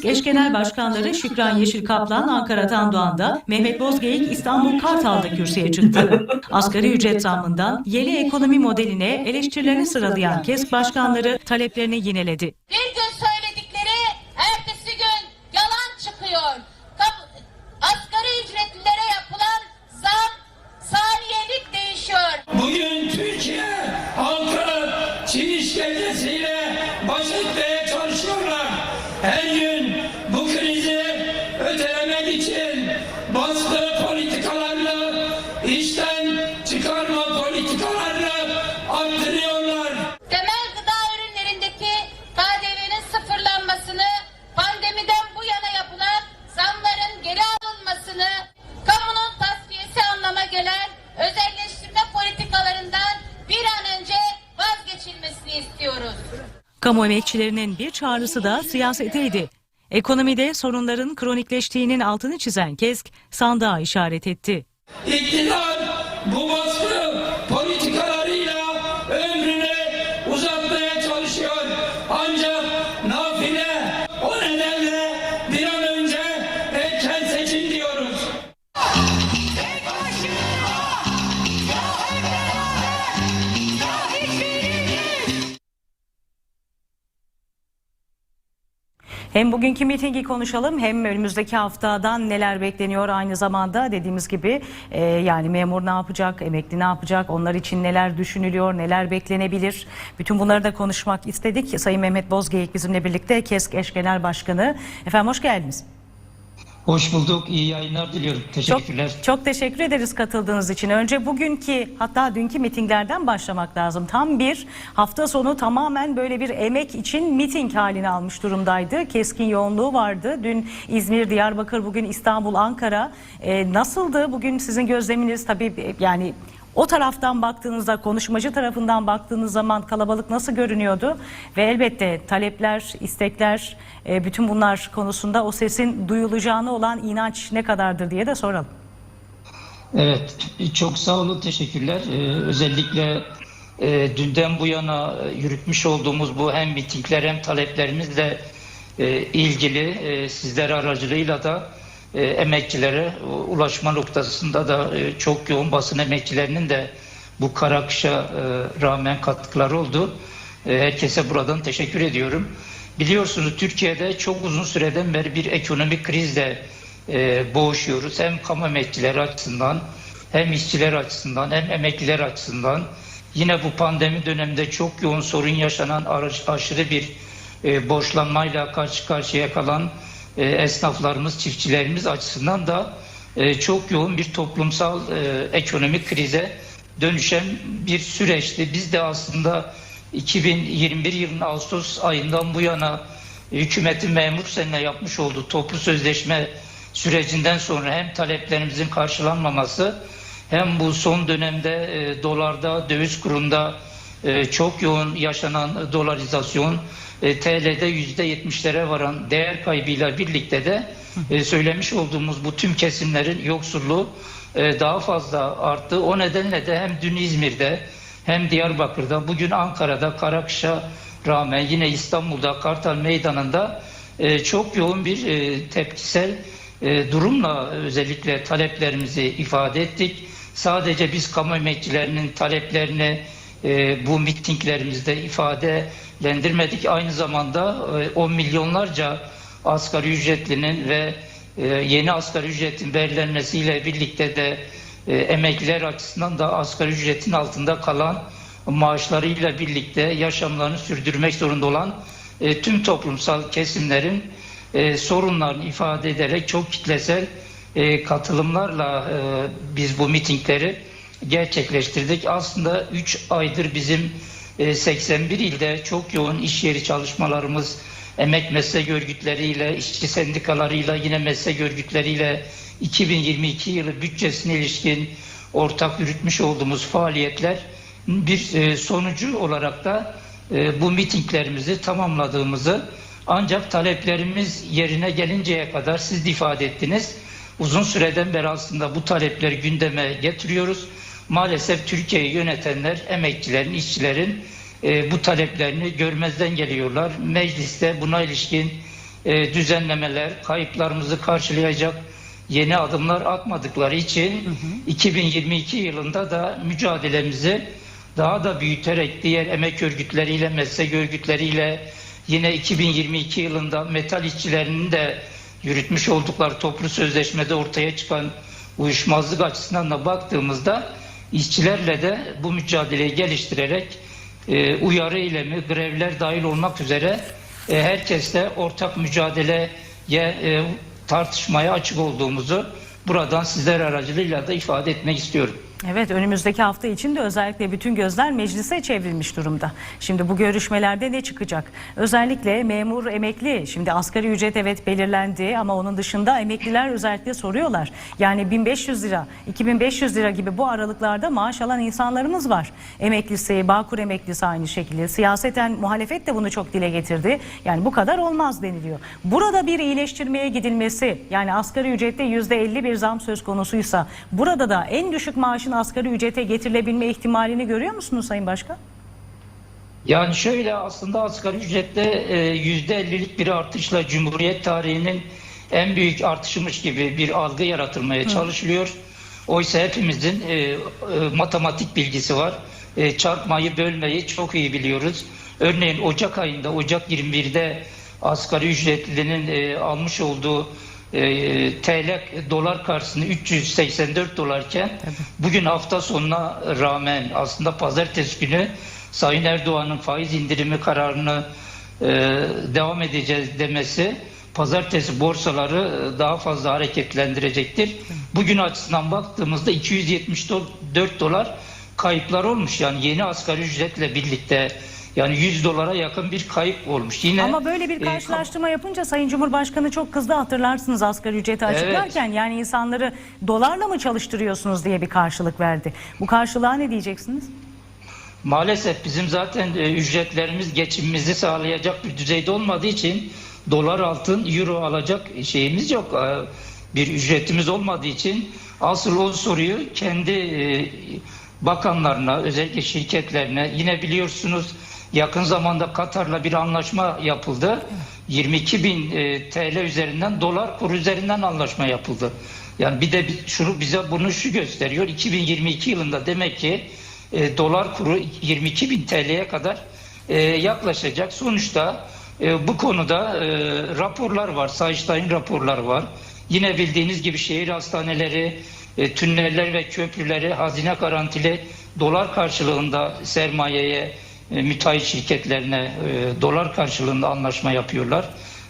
KESK eş genel başkanları Şükran Yeşil Kaplan Ankara Doğan'da, Mehmet Bozgeyik İstanbul Kartal'da kürsüye çıktı. Asgari ücret zammından yeni ekonomi modeline eleştirilerini sıralayan KESK başkanları taleplerini yineledi. Kamu emekçilerinin bir çağrısı da siyaseteydi. Ekonomide sorunların kronikleştiğinin altını çizen KESK sandığa işaret etti. İktidar Hem bugünkü mitingi konuşalım hem önümüzdeki haftadan neler bekleniyor aynı zamanda dediğimiz gibi e, yani memur ne yapacak, emekli ne yapacak, onlar için neler düşünülüyor, neler beklenebilir. Bütün bunları da konuşmak istedik. Sayın Mehmet Bozgeyik bizimle birlikte KESK Eş Genel Başkanı. Efendim hoş geldiniz. Hoş bulduk. İyi yayınlar diliyorum. Çok, Teşekkürler. çok teşekkür ederiz katıldığınız için. Önce bugünkü hatta dünkü mitinglerden başlamak lazım. Tam bir hafta sonu tamamen böyle bir emek için miting halini almış durumdaydı. Keskin yoğunluğu vardı. Dün İzmir, Diyarbakır, bugün İstanbul, Ankara. Ee, nasıldı bugün sizin gözleminiz? Tabii e, yani o taraftan baktığınızda, konuşmacı tarafından baktığınız zaman kalabalık nasıl görünüyordu? Ve elbette talepler, istekler, e, bütün bunlar konusunda o sesin duyulacağına olan inanç ne kadardır diye de soralım. Evet. Çok sağ olun. Teşekkürler. Ee, özellikle e, dünden bu yana e, yürütmüş olduğumuz bu hem mitingler hem taleplerimizle e, ilgili e, sizler aracılığıyla da e, emekçilere ulaşma noktasında da e, çok yoğun basın emekçilerinin de bu kara akışa e, rağmen katkıları oldu. E, herkese buradan teşekkür ediyorum. Biliyorsunuz Türkiye'de çok uzun süreden beri bir ekonomik krizle e, boğuşuyoruz. Hem kamu emekçileri açısından hem işçiler açısından hem emekliler açısından. Yine bu pandemi döneminde çok yoğun sorun yaşanan aşırı bir e, borçlanmayla karşı karşıya kalan e, esnaflarımız, çiftçilerimiz açısından da e, çok yoğun bir toplumsal e, ekonomik krize dönüşen bir süreçti. Biz de aslında 2021 yılının Ağustos ayından bu yana hükümetin memur seninle yapmış olduğu toplu sözleşme sürecinden sonra hem taleplerimizin karşılanmaması hem bu son dönemde e, dolarda, döviz kurunda çok yoğun yaşanan dolarizasyon, e, TL'de %70'lere varan değer kaybıyla birlikte de e, söylemiş olduğumuz bu tüm kesimlerin yoksulluğu e, daha fazla arttı. O nedenle de hem dün İzmir'de hem Diyarbakır'da, bugün Ankara'da, Karakış'a rağmen yine İstanbul'da, Kartal Meydanı'nda çok yoğun bir tepkisel durumla özellikle taleplerimizi ifade ettik. Sadece biz kamu emekçilerinin taleplerini e, bu mitinglerimizde ifadelendirmedik. Aynı zamanda e, 10 milyonlarca asgari ücretlinin ve e, yeni asgari ücretin belirlenmesiyle birlikte de e, emekliler açısından da asgari ücretin altında kalan maaşlarıyla birlikte yaşamlarını sürdürmek zorunda olan e, tüm toplumsal kesimlerin e, sorunlarını ifade ederek çok kitlesel e, katılımlarla e, biz bu mitingleri gerçekleştirdik. Aslında 3 aydır bizim e, 81 ilde çok yoğun iş yeri çalışmalarımız, emek meslek örgütleriyle, işçi sendikalarıyla, yine meslek örgütleriyle 2022 yılı bütçesine ilişkin ortak yürütmüş olduğumuz faaliyetler bir e, sonucu olarak da e, bu mitinglerimizi tamamladığımızı ancak taleplerimiz yerine gelinceye kadar siz de ifade ettiniz. Uzun süreden beri aslında bu talepleri gündeme getiriyoruz. Maalesef Türkiye'yi yönetenler, emekçilerin, işçilerin e, bu taleplerini görmezden geliyorlar. Mecliste buna ilişkin e, düzenlemeler, kayıplarımızı karşılayacak yeni adımlar atmadıkları için 2022 yılında da mücadelemizi daha da büyüterek diğer emek örgütleriyle, meslek örgütleriyle yine 2022 yılında metal işçilerinin de yürütmüş oldukları toplu sözleşmede ortaya çıkan uyuşmazlık açısından da baktığımızda işçilerle de bu mücadeleyi geliştirerek e, uyarı eylemi, grevler dahil olmak üzere e, herkesle ortak mücadeleye e, tartışmaya açık olduğumuzu buradan sizler aracılığıyla da ifade etmek istiyorum. Evet önümüzdeki hafta için de özellikle bütün gözler meclise çevrilmiş durumda. Şimdi bu görüşmelerde ne çıkacak? Özellikle memur emekli şimdi asgari ücret evet belirlendi ama onun dışında emekliler özellikle soruyorlar. Yani 1500 lira 2500 lira gibi bu aralıklarda maaş alan insanlarımız var. Emeklisi Bağkur emeklisi aynı şekilde siyaseten muhalefet de bunu çok dile getirdi. Yani bu kadar olmaz deniliyor. Burada bir iyileştirmeye gidilmesi yani asgari ücrette %50 bir zam söz konusuysa burada da en düşük maaşın asgari ücrete getirilebilme ihtimalini görüyor musunuz Sayın Başkan? Yani şöyle aslında asgari ücrette e, yüzde ellilik bir artışla Cumhuriyet tarihinin en büyük artışımış gibi bir algı yaratılmaya çalışılıyor. Oysa hepimizin e, e, matematik bilgisi var. E, çarpmayı, bölmeyi çok iyi biliyoruz. Örneğin Ocak ayında, Ocak 21'de asgari ücretlinin e, almış olduğu e, TL dolar karşısında 384 dolarken bugün hafta sonuna rağmen aslında pazartesi günü Sayın Erdoğan'ın faiz indirimi kararını e, devam edeceğiz demesi pazartesi borsaları e, daha fazla hareketlendirecektir. Bugün açısından baktığımızda 274 dolar kayıplar olmuş. Yani yeni asgari ücretle birlikte yani 100 dolara yakın bir kayıp olmuş. Yine Ama böyle bir e, karşılaştırma yapınca Sayın Cumhurbaşkanı çok kızdı hatırlarsınız asgari ücreti açıklarken. Yani insanları dolarla mı çalıştırıyorsunuz diye bir karşılık verdi. Bu karşılığa ne diyeceksiniz? Maalesef bizim zaten e, ücretlerimiz geçimimizi sağlayacak bir düzeyde olmadığı için dolar altın euro alacak şeyimiz yok. E, Bir ücretimiz olmadığı için asıl o soruyu kendi e, bakanlarına özellikle şirketlerine yine biliyorsunuz yakın zamanda Katar'la bir anlaşma yapıldı. 22 bin e, TL üzerinden dolar kuru üzerinden anlaşma yapıldı. Yani bir de şunu bize bunu şu gösteriyor. 2022 yılında demek ki e, dolar kuru 22 bin TL'ye kadar e, yaklaşacak. Sonuçta e, bu konuda e, raporlar var, Sayıştay'ın raporları var. Yine bildiğiniz gibi şehir hastaneleri, e, tüneller ve köprüleri hazine garantili dolar karşılığında sermayeye, e, müteahhit şirketlerine e, dolar karşılığında anlaşma yapıyorlar.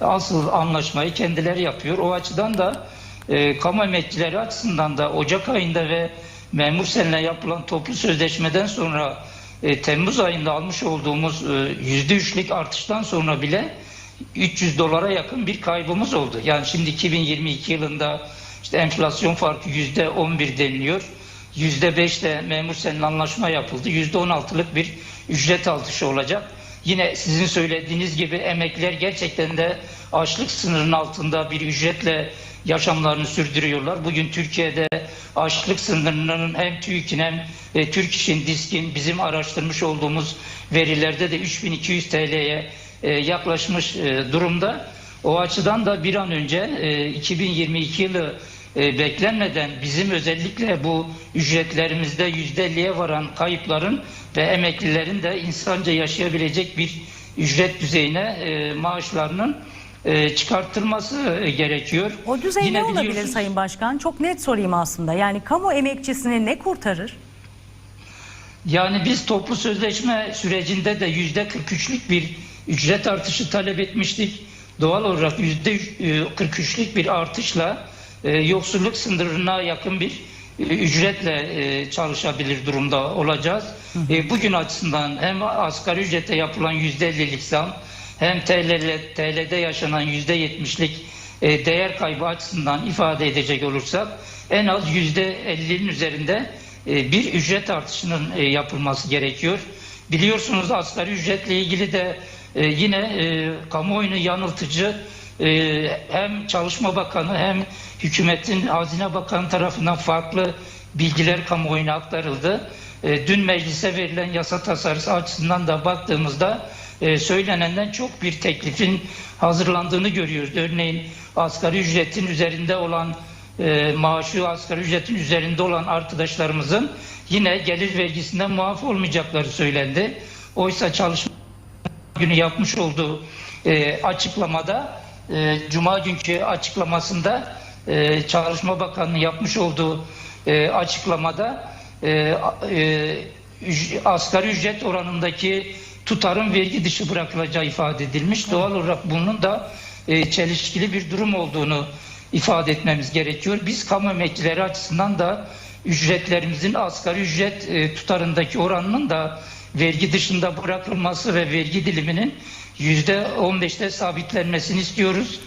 Asıl anlaşmayı kendileri yapıyor. O açıdan da e, kamu emekçileri açısından da Ocak ayında ve memur seninle yapılan toplu sözleşmeden sonra Temmuz ayında almış olduğumuz yüzde üçlük artıştan sonra bile 300 dolara yakın bir kaybımız oldu. Yani şimdi 2022 yılında işte enflasyon farkı yüzde 11 deniliyor. Yüzde 5 de memur seninle anlaşma yapıldı. Yüzde 16'lık bir ücret artışı olacak. Yine sizin söylediğiniz gibi emekliler gerçekten de açlık sınırının altında bir ücretle yaşamlarını sürdürüyorlar. Bugün Türkiye'de açlık sınırının hem TÜİK'in hem e, Türk İş'in, DİSK'in bizim araştırmış olduğumuz verilerde de 3200 TL'ye e, yaklaşmış e, durumda. O açıdan da bir an önce e, 2022 yılı e, beklenmeden bizim özellikle bu ücretlerimizde %50'ye varan kayıpların ve emeklilerin de insanca yaşayabilecek bir ücret düzeyine e, maaşlarının e, çıkartılması e, gerekiyor. O düzey Yine ne olabilir Sayın Başkan? Çok net sorayım aslında. Yani kamu emekçisini ne kurtarır? Yani biz toplu sözleşme sürecinde de yüzde 43'lük bir ücret artışı talep etmiştik. Doğal olarak yüzde 43'lük bir artışla e, yoksulluk sınırına yakın bir e, ücretle e, çalışabilir durumda olacağız. E, bugün açısından hem asgari ücrete yapılan yüzde 50'lik zam hem TL, TL'de yaşanan yüzde 70'lik e, değer kaybı açısından ifade edecek olursak en az yüzde 50'nin üzerinde e, bir ücret artışının e, yapılması gerekiyor. Biliyorsunuz asgari ücretle ilgili de e, yine e, kamuoyunu yanıltıcı hem Çalışma Bakanı hem hükümetin Hazine Bakanı tarafından farklı bilgiler kamuoyuna aktarıldı. E, dün meclise verilen yasa tasarısı açısından da baktığımızda e, söylenenden çok bir teklifin hazırlandığını görüyoruz. Örneğin asgari ücretin üzerinde olan e, maaşı asgari ücretin üzerinde olan arkadaşlarımızın yine gelir vergisinden muaf olmayacakları söylendi. Oysa çalışma günü yapmış olduğu e, açıklamada e, Cuma günkü açıklamasında e, Çalışma Bakanlığı yapmış olduğu e, açıklamada e, e, asgari ücret oranındaki tutarın vergi dışı bırakılacağı ifade edilmiş. Doğal olarak bunun da e, çelişkili bir durum olduğunu ifade etmemiz gerekiyor. Biz kamu emekçileri açısından da ücretlerimizin asgari ücret e, tutarındaki oranının da vergi dışında bırakılması ve vergi diliminin yüzde 15'te sabitlenmesini istiyoruz.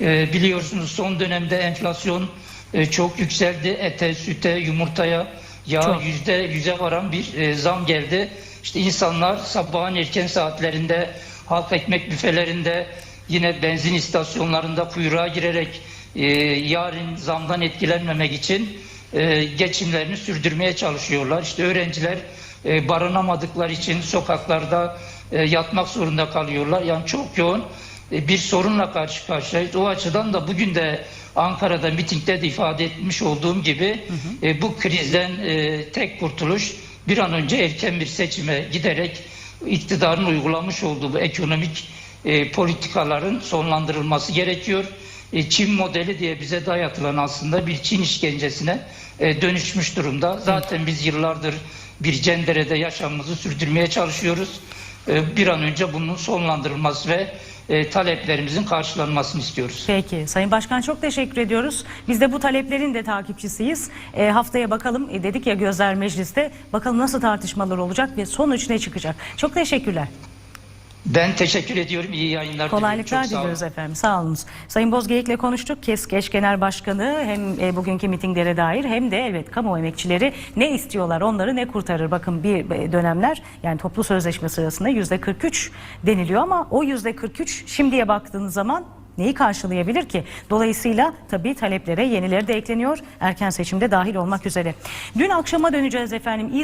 E, biliyorsunuz son dönemde enflasyon e, çok yükseldi. Ete, süte, yumurtaya, Çok. yüzde yüze varan bir e, zam geldi. İşte insanlar sabahın erken saatlerinde halk ekmek büfelerinde yine benzin istasyonlarında kuyruğa girerek e, yarın zamdan etkilenmemek için e, geçimlerini sürdürmeye çalışıyorlar. İşte öğrenciler e, barınamadıkları için sokaklarda e, yatmak zorunda kalıyorlar. Yani çok yoğun e, bir sorunla karşı karşıyayız. O açıdan da bugün de Ankara'da mitingde de ifade etmiş olduğum gibi e, bu krizden e, tek kurtuluş bir an önce erken bir seçime giderek iktidarın uygulamış olduğu bu ekonomik e, politikaların sonlandırılması gerekiyor. E, Çin modeli diye bize dayatılan aslında bir Çin işkencesine e, dönüşmüş durumda. Zaten biz yıllardır bir cenderede yaşamımızı sürdürmeye çalışıyoruz. E, bir an önce bunun sonlandırılması ve e, taleplerimizin karşılanmasını istiyoruz. Peki Sayın Başkan çok teşekkür ediyoruz. Biz de bu taleplerin de takipçisiyiz. E, haftaya bakalım e, dedik ya Gözler Meclis'te bakalım nasıl tartışmalar olacak ve sonuç ne çıkacak. Çok teşekkürler. Ben teşekkür ediyorum. İyi yayınlar diliyorum. Kolaylıklar olun. diliyoruz efendim. Sağ olunuz. Sayın Bozgeyik'le konuştuk. KESKEŞ Genel Başkanı hem e, bugünkü mitinglere dair hem de evet kamu emekçileri ne istiyorlar onları ne kurtarır. Bakın bir e, dönemler yani toplu sözleşme sırasında yüzde 43 deniliyor ama o yüzde 43 şimdiye baktığınız zaman neyi karşılayabilir ki? Dolayısıyla tabii taleplere yenileri de ekleniyor. Erken seçimde dahil olmak üzere. Dün akşama döneceğiz efendim. İz